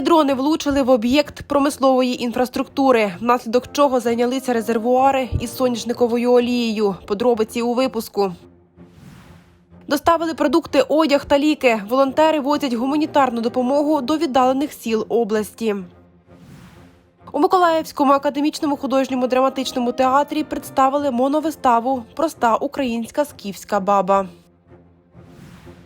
Дрони влучили в об'єкт промислової інфраструктури, внаслідок чого зайнялися резервуари із соняшниковою олією. Подробиці у випуску. Доставили продукти, одяг та ліки. Волонтери возять гуманітарну допомогу до віддалених сіл області. У Миколаївському академічному художньому драматичному театрі представили моновиставу Проста українська скіфська баба.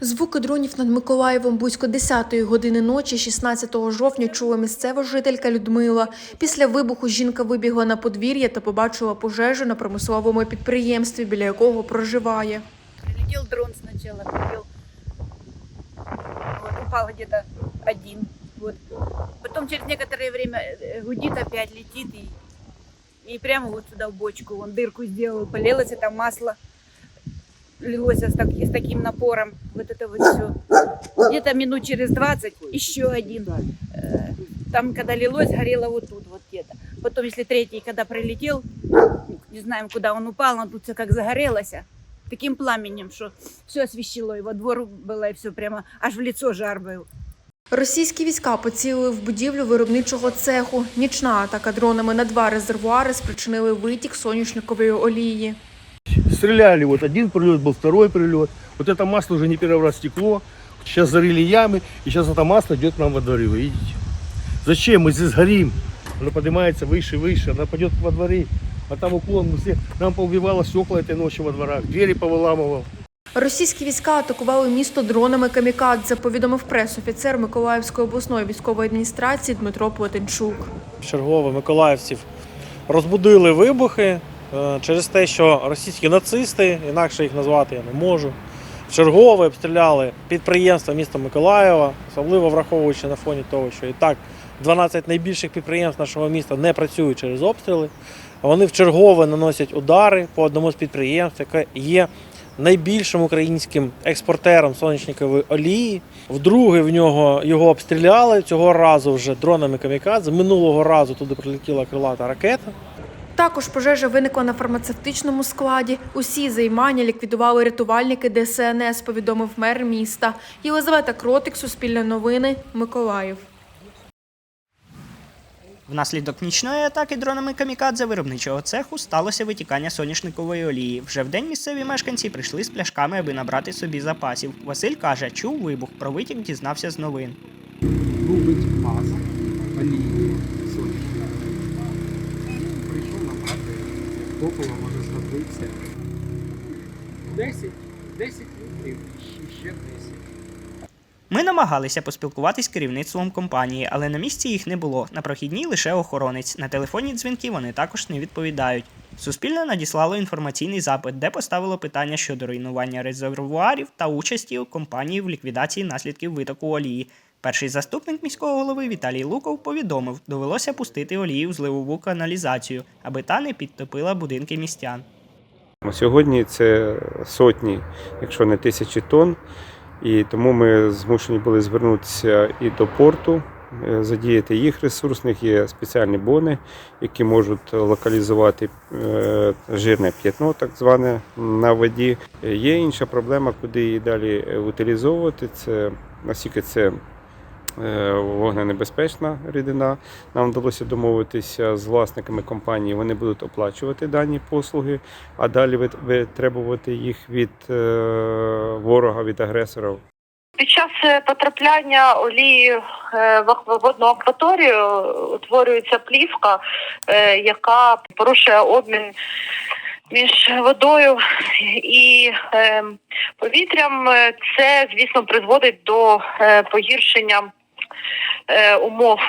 Звуки дронів над Миколаєвом близько 10-ї години ночі, 16 жовтня, чула місцева жителька Людмила. Після вибуху жінка вибігла на подвір'я та побачила пожежу на промисловому підприємстві, біля якого проживає. Прилетел дрон сначала, прилетел, вот, упал где-то один. Вот. Потом через некоторое время э, гудит опять, летит и, и прямо вот сюда в бочку, он дырку сделал, полилось это масло, лилось с, так- с таким напором, вот это вот все. Где-то минут через 20 еще один. Э, Там, когда лилось, горело вот тут, вот где-то. Потом, если третий, когда прилетел, не знаем, куда он упал, но тут все как загорелось, а таким пламенем, что все освещало, и во двор было, и все прямо, аж в лицо жар был. Російські війська поцілили в будівлю виробничого цеху. Нічна атака дронами на два резервуари спричинили витік соняшникової олії. Стреляли, вот один прилет был, второй прилет. Вот это масло уже не первый раз стекло. Сейчас зарыли ямы, и сейчас это масло идет к нам во дворе, вы видите? Зачем? Мы здесь горим. Оно поднимается выше и выше, оно пойдет во дворе. А там уклон, мы все, нам поубивало стекла этой ночью во дворах, двери повыламывал. Російські війська атакували місто дронами камікадзе, повідомив прес-офіцер Миколаївської обласної військової адміністрації Дмитро Плетенчук. чергово миколаївців розбудили вибухи е, через те, що російські нацисти, інакше їх назвати я не можу, чергово обстріляли підприємства міста Миколаєва, особливо враховуючи на фоні того, що і так 12 найбільших підприємств нашого міста не працюють через обстріли. Вони вчергове наносять удари по одному з підприємств, яке є найбільшим українським експортером сонячникової олії. Вдруге в нього його обстріляли цього разу вже дронами камікадзе. Минулого разу туди прилетіла крилата ракета. Також пожежа виникла на фармацевтичному складі. Усі займання ліквідували рятувальники ДСНС, повідомив мер міста. Єлизавета Кротик, Суспільне новини, Миколаїв. Внаслідок нічної атаки дронами камікадзе виробничого цеху сталося витікання соняшникової олії. Вже вдень місцеві мешканці прийшли з пляшками, аби набрати собі запасів. Василь каже, чув вибух, про витік дізнався з новин. Любить газ, олії, топливо може знадобитися. 10, 10 літрів і ще 10. Ми намагалися поспілкуватись з керівництвом компанії, але на місці їх не було. На прохідній лише охоронець. На телефонні дзвінки вони також не відповідають. Суспільне надіслало інформаційний запит, де поставило питання щодо руйнування резервуарів та участі компанії в ліквідації наслідків витоку олії. Перший заступник міського голови Віталій Луков повідомив, довелося пустити олію в зливову каналізацію, аби та не підтопила будинки містян. Сьогодні це сотні, якщо не тисячі тонн, і тому ми змушені були звернутися і до порту, е, задіяти їх ресурс. У них є спеціальні бони, які можуть локалізувати е, жирне п'ятно, так зване на воді. Є інша проблема, куди її далі е, утилізовувати. Це наскільки це вогненебезпечна рідина. Нам вдалося домовитися з власниками компанії. Вони будуть оплачувати дані послуги, а далі вит- витребувати їх від е, ворога, від агресорів. Під час е, потрапляння олії е, в водну акваторію е, утворюється плівка, е, яка порушує обмін між водою і е, повітрям. Е, Це, звісно, призводить до е, погіршення. Е, Умов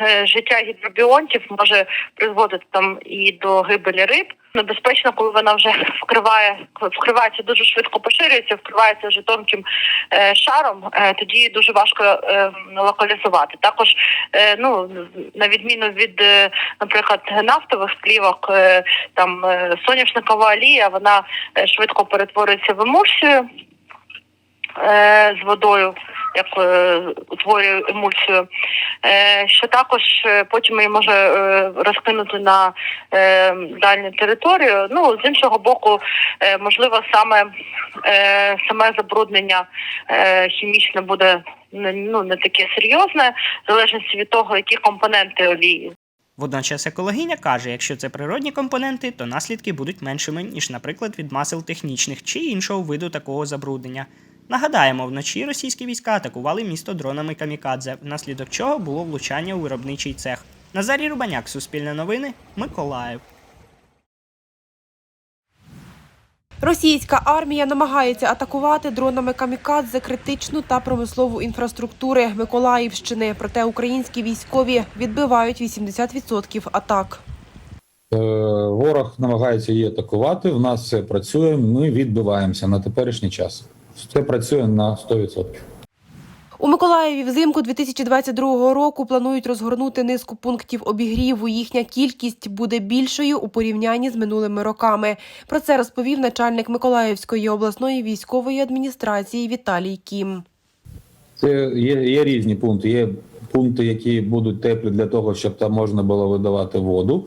е, життя гідробіонтів може призводити там і до гибелі риб. Небезпечно, коли вона вже вкриває вкривається дуже швидко поширюється, вкривається вже тонким е, шаром, тоді дуже важко локалізувати. Також, ну на відміну від, наприклад, нафтових плівок, е, там соняшникова олія, вона швидко перетворюється в емульсію з водою, як е, утворює емульсію, е, що також е, потім її може е, розкинути на е, дальню територію. Ну з іншого боку, е, можливо, саме е, саме забруднення е, хімічне буде ну, не таке серйозне, в залежності від того, які компоненти олії. Водночас екологиня каже, якщо це природні компоненти, то наслідки будуть меншими, ніж, наприклад, від масел технічних чи іншого виду такого забруднення. Нагадаємо, вночі російські війська атакували місто дронами камікадзе, внаслідок чого було влучання у виробничий цех. Назарій Рубаняк, Суспільне новини, Миколаїв. Російська армія намагається атакувати дронами камікадзе критичну та промислову інфраструктури Миколаївщини. Проте українські військові відбивають 80% атак. Е, Ворог намагається її атакувати. В нас все працює. Ми відбиваємося на теперішній час. Все працює на 100%. У Миколаєві взимку 2022 року планують розгорнути низку пунктів обігріву. Їхня кількість буде більшою у порівнянні з минулими роками. Про це розповів начальник Миколаївської обласної військової адміністрації Віталій Кім. Це є, є різні пункти. Є пункти, які будуть теплі для того, щоб там можна було видавати воду.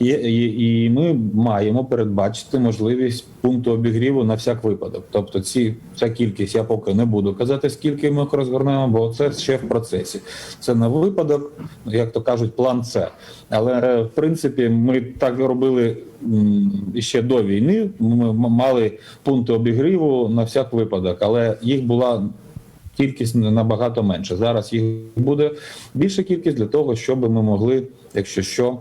Є, і, і ми маємо передбачити можливість пункту обігріву на всяк випадок. Тобто, ці ця кількість я поки не буду казати, скільки ми їх розгорнемо, бо це ще в процесі. Це на випадок, як то кажуть, план С. Але е, в принципі, ми так робили ще до війни. Ми мали пункти обігріву на всяк випадок, але їх була кількість набагато менше. Зараз їх буде більша кількість для того, щоб ми могли, якщо що,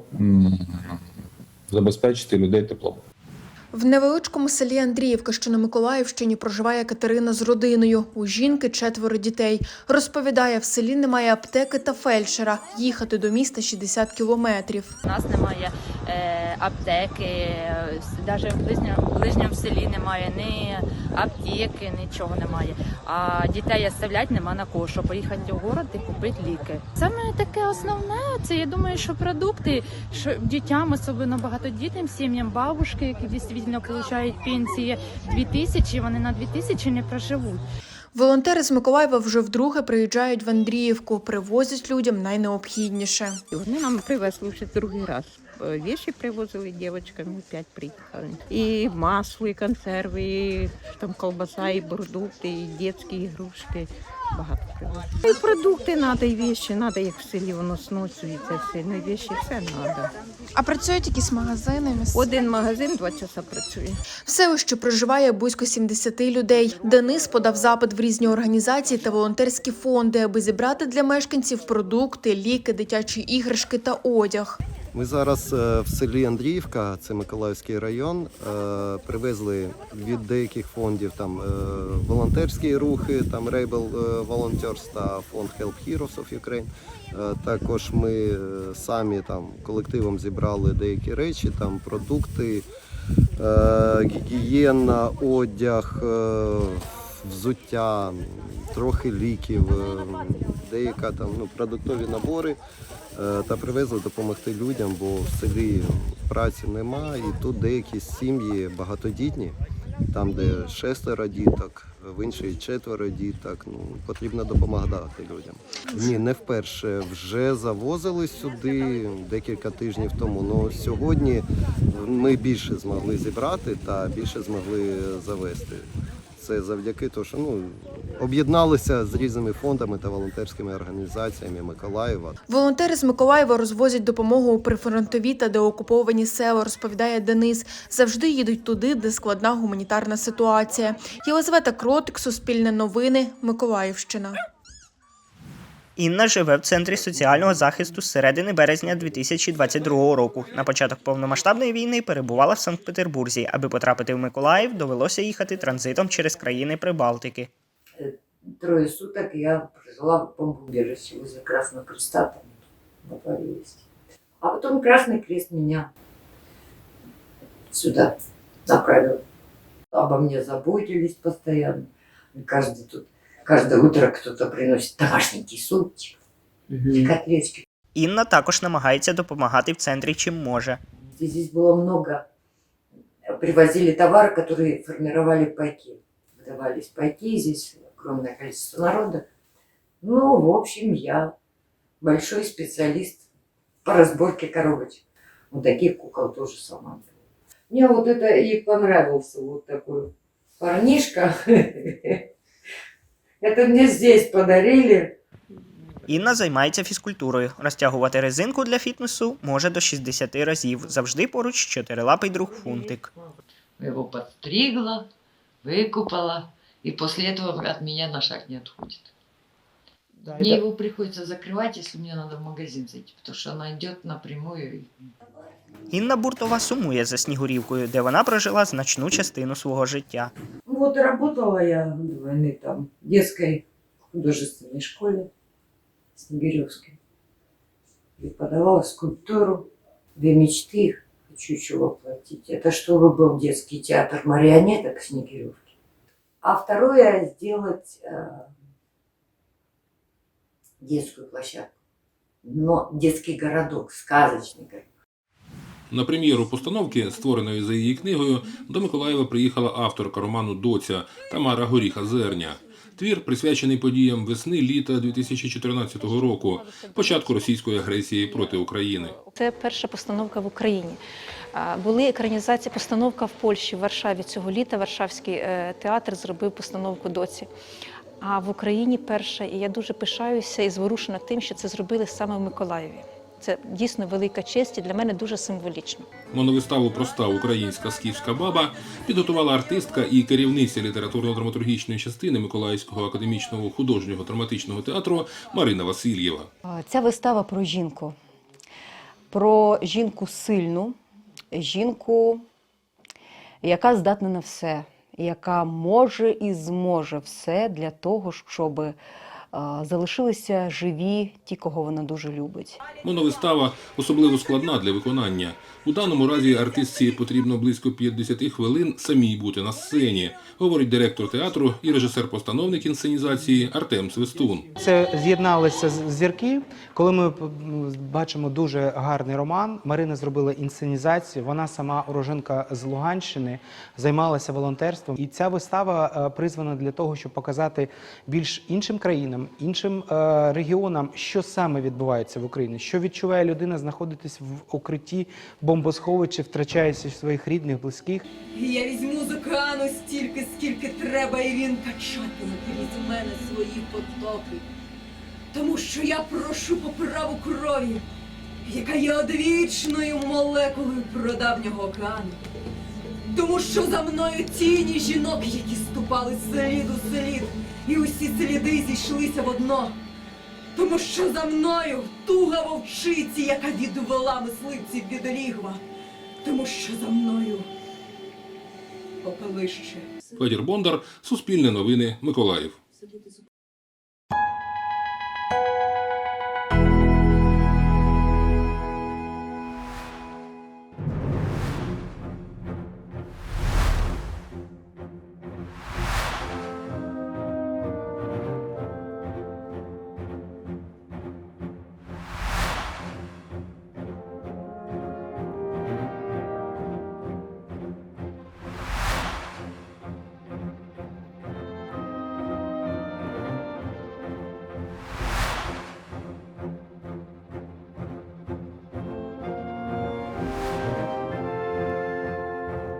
забезпечити людей теплом. В невеличкому селі Андріївка, що на Миколаївщині, проживає Катерина з родиною. У жінки четверо дітей. Розповідає, в селі немає аптеки та фельдшера. Їхати до міста 60 кілометрів. У нас немає аптеки, навіть в ближньому, в ближньому селі немає ні аптеки, нічого немає. А дітей оставлять нема на кого, щоб поїхати у город і купити ліки. Саме таке основне, це я думаю, що продукти, що дітям, особливо багатодітним сім'ям, бабушки, які дійсно отримують пенсії 2000, вони на 2000 не проживуть. Волонтери з Миколаєва вже вдруге приїжджають в Андріївку, привозять людям найнеобхідніше. І Вони нам привезли вже другий раз. Е, Віші привозили ми п'ять приїхали. І масло, і консерви, і там колбаса, і продукти, і дитячі ігрушки. Багато привозили. І продукти треба, і віші треба, як в селі воно сносується все. Ну, віші все треба. А працюють якісь магазини? Один магазин два часа працює. В селищі проживає близько 70 людей. Денис подав запит в різні організації та волонтерські фонди, аби зібрати для мешканців продукти, ліки, дитячі іграшки та одяг. Ми зараз е, в селі Андріївка, це Миколаївський район. е, Привезли від деяких фондів там е, волонтерські рухи, там Rebel Volunteers та фонд Help Heroes of Ukraine. Також ми самі там колективом зібрали деякі речі, там продукти, гігієна, одяг, взуття, трохи ліків, деяка там ну, продуктові набори. Е, та привезли допомогти людям, бо в селі праці нема, і тут деякі сім'ї багатодітні, там, де шестеро діток, в іншій четверо діток. Ну, потрібно допомагати людям. Ні, не вперше. Вже завозили сюди декілька тижнів тому. Ну сьогодні ми більше змогли зібрати та більше змогли завести. Це завдяки тому, що ну, об'єдналися з різними фондами та волонтерськими організаціями Миколаєва. Волонтери з Миколаєва розвозять допомогу у прифронтові та деокуповані села, розповідає Денис. Завжди їдуть туди, де складна гуманітарна ситуація. Єлизавета Кротик, Суспільне новини, Миколаївщина. Інна живе в центрі соціального захисту з середини березня 2022 року. На початок повномасштабної війни перебувала в Санкт-Петербурзі. Аби потрапити в Миколаїв, довелося їхати транзитом через країни Прибалтики Трое суток я прожила в бомбоубежище возле Красного Креста, там во дворе есть. А потом Красный Крест меня сюда направил. Обо мне заботились постоянно. И Каждый тут, каждое утро кто-то приносит домашненький супчик, котлетки. Інна також намагається допомагати в центрі чим може. Здесь было много. Привозили товары, которые формировали пайки. Выдавались пайки, здесь огромное количество народа. Ну, в общем, я большой специалист по разборке коробочек. Вот таких кукол тоже сама делаю. Мне вот это и понравился вот такой парнишка. Это мне здесь подарили. Інна займається фізкультурою. Розтягувати резинку для фітнесу може до 60 разів. Завжди поруч чотирилапий друг фунтик. Его подстригла, выкупала, и после этого от меня на шаг не отходит. Да, Мне это- его приходится закрывать, если мне надо в магазин зайти, потому что она идет напрямую. и Інна Буртова сумує за Снігурівкою, де вона прожила значну частину свого життя. Ну вот работала я до войны там в детской художественной школе Снегиревской. Преподавала скульптуру, две мечты хочу еще воплотить. Это чтобы был детский театр марионеток Снегиревки. А второе сделать э, детскую площадку. Но детский городок, сказочный городок. На прем'єру постановки, створеної за її книгою, до Миколаєва приїхала авторка роману Доця Тамара Горіха Зерня. Твір присвячений подіям весни-літа 2014 року, початку російської агресії проти України. Це перша постановка в Україні. Були екранізації, постановка в Польщі, в Варшаві цього літа. Варшавський е, театр зробив постановку доці. А в Україні перша, і я дуже пишаюся і зворушена тим, що це зробили саме в Миколаєві. Це дійсно велика честь і для мене дуже символічно. Моновиставу Проста українська скіфська баба підготувала артистка і керівниця літературно-драматургічної частини Миколаївського академічного художнього драматичного театру Марина Васильєва. Ця вистава про жінку, про жінку сильну, жінку, яка здатна на все, яка може і зможе все для того, щоб е, залишилися живі ті, кого вона дуже любить. Моновистава особливо складна для виконання. У даному разі артистці потрібно близько 50 хвилин самій бути на сцені, говорить директор театру і режисер-постановник інсценізації Артем Свистун. Це з'єдналися з- зірки. Коли ми м, бачимо дуже гарний роман, Марина зробила інсценізацію. Вона сама уроженка з Луганщини, займалася волонтерством. І ця вистава е, призвана для того, щоб показати більш іншим країнам, іншим е, регіонам, що саме відбувається в Україні, що відчуває людина, знаходитись в укритті бомбосховищі, втрачаючи своїх рідних, близьких. Я візьму з океану стільки, скільки треба, і він качатиме крізь мене свої потоки. Тому що я прошу по праву крові, яка є одвічною молекулою прадавнього океану. Тому що за мною тіні жінок, які ступали слід у слід, і усі сліди зійшлися в одно. Тому що за мною туга вовчиці, яка відвела мисливців від лігва. Тому що за мною попелище. Федір Бондар, Суспільне новини, Миколаїв.